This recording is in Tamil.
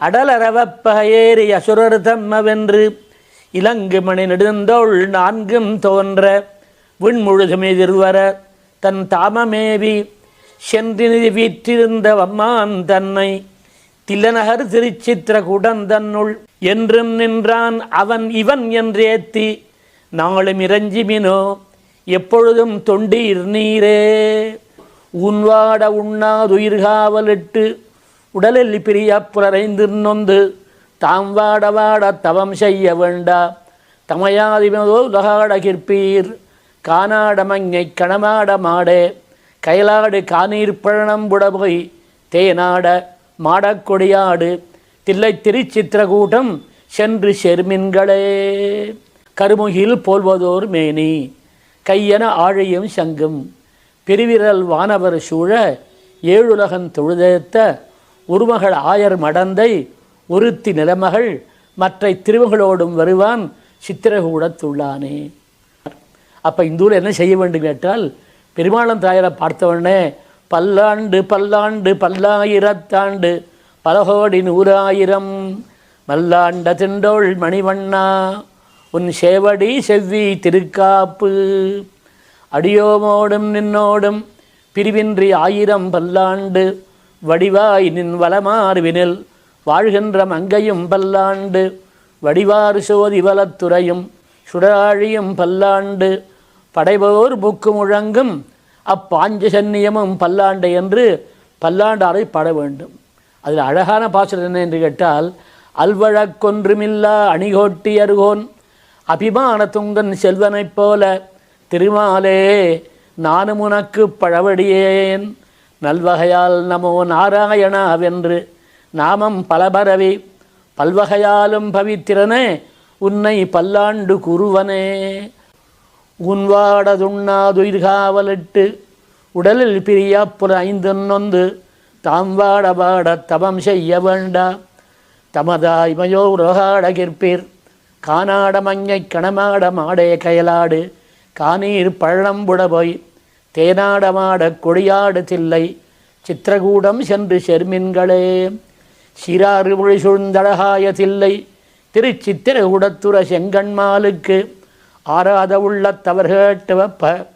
அடலரவப்ப ஏறி அசுரர் தம்மவென்று இலங்கு மணி நெடுந்தோள் நான்கும் தோன்ற விண்முழுதும் எதிர்வர தன் தாமமேவி சென்றினிதி வீற்றிருந்த வம்மான் தன்னை தில்லநகர் திருச்சித்திர குடந்தன்னுள் என்றும் நின்றான் அவன் இவன் என்றேத்தி நாளும் இறஞ்சிமினோ எப்பொழுதும் தொண்டீர் நீரே. உன்வாட உண்ணாதுயிர்காவலிட்டு உடலில் பிரிய புலரைந்து நொந்து தாம் வாட வாட தவம் செய்ய வேண்டா தமையாதிமதோ உலகாடகிற்பீர் காணாட மங்கை கணமாட மாடே கயலாடு பழனம் புடபொய் தேனாட மாடக்கொடியாடு தில்லை திருச்சித்திரகூட்டம் சென்று செருமின்களே. கருமுகில் போல்வதோர் மேனி கையென ஆழையும் சங்கும் பெருவிரல் வானவர் சூழ ஏழுலகன் தொழுதேத்த உருமகள் ஆயர் மடந்தை ஒருத்தி நிலமகள் மற்றை திருமகளோடும் வருவான் சித்திரகூடத்துள்ளானே அப்போ இந்த ஊரில் என்ன செய்ய வேண்டும் கேட்டால் பெருமாளன் தாயரை பார்த்தவொடனே பல்லாண்டு பல்லாண்டு பல்லாயிரத்தாண்டு பலகோடி நூறாயிரம் மல்லாண்ட திண்டோள் மணிவண்ணா உன் சேவடி செவ்வி திருக்காப்பு அடியோமோடும் நின்னோடும் பிரிவின்றி ஆயிரம் பல்லாண்டு வடிவாய் நின் வலமார்வினில் வாழ்கின்ற மங்கையும் பல்லாண்டு வடிவார் சோதி வலத்துறையும் சுடராழியும் பல்லாண்டு படைபோர் புக்கு முழங்கும் அப்பாஞ்ச சன்னியமும் பல்லாண்டு என்று பல்லாண்டாரை பாட வேண்டும். அதில் அழகான பாசுரம் என்ன என்று கேட்டால் அல்வழக்கொன்றுமில்லா அணிகோட்டி அருகோன் அபிமான துங்கன் செல்வனைப் போல திருமாலே நானும் உனக்கு பழவடியேன். நல்வகையால் நமோ நாராயணாவென்று நாமம் பலபரவி பல்வகையாலும் பவித்திரனே உன்னை பல்லாண்டு குருவனே. உன்வாடதுண்ணாதுயிர்காவலிட்டு உடலில் பிரியாப்புற ஐந்து நொந்து தாம் வாட வாட தவம் செய்ய வேண்டா. தமதாய் மயோ உலகாடகிற்பீர் காணாட மங்கை கணமாட மாடே கயலாடு காணீர் பழம்புட போய் தேனாடமாட கொடியாடு தில்லை சித்திரகூடம் சென்று செர்மின்களே. சிறாறு மொழி சூழ்ந்தழகாய தில்லை திருச்சித்திரகூடத்துற செங்கண்மாலுக்கு ஆராத உள்ள கேட்டு வப்ப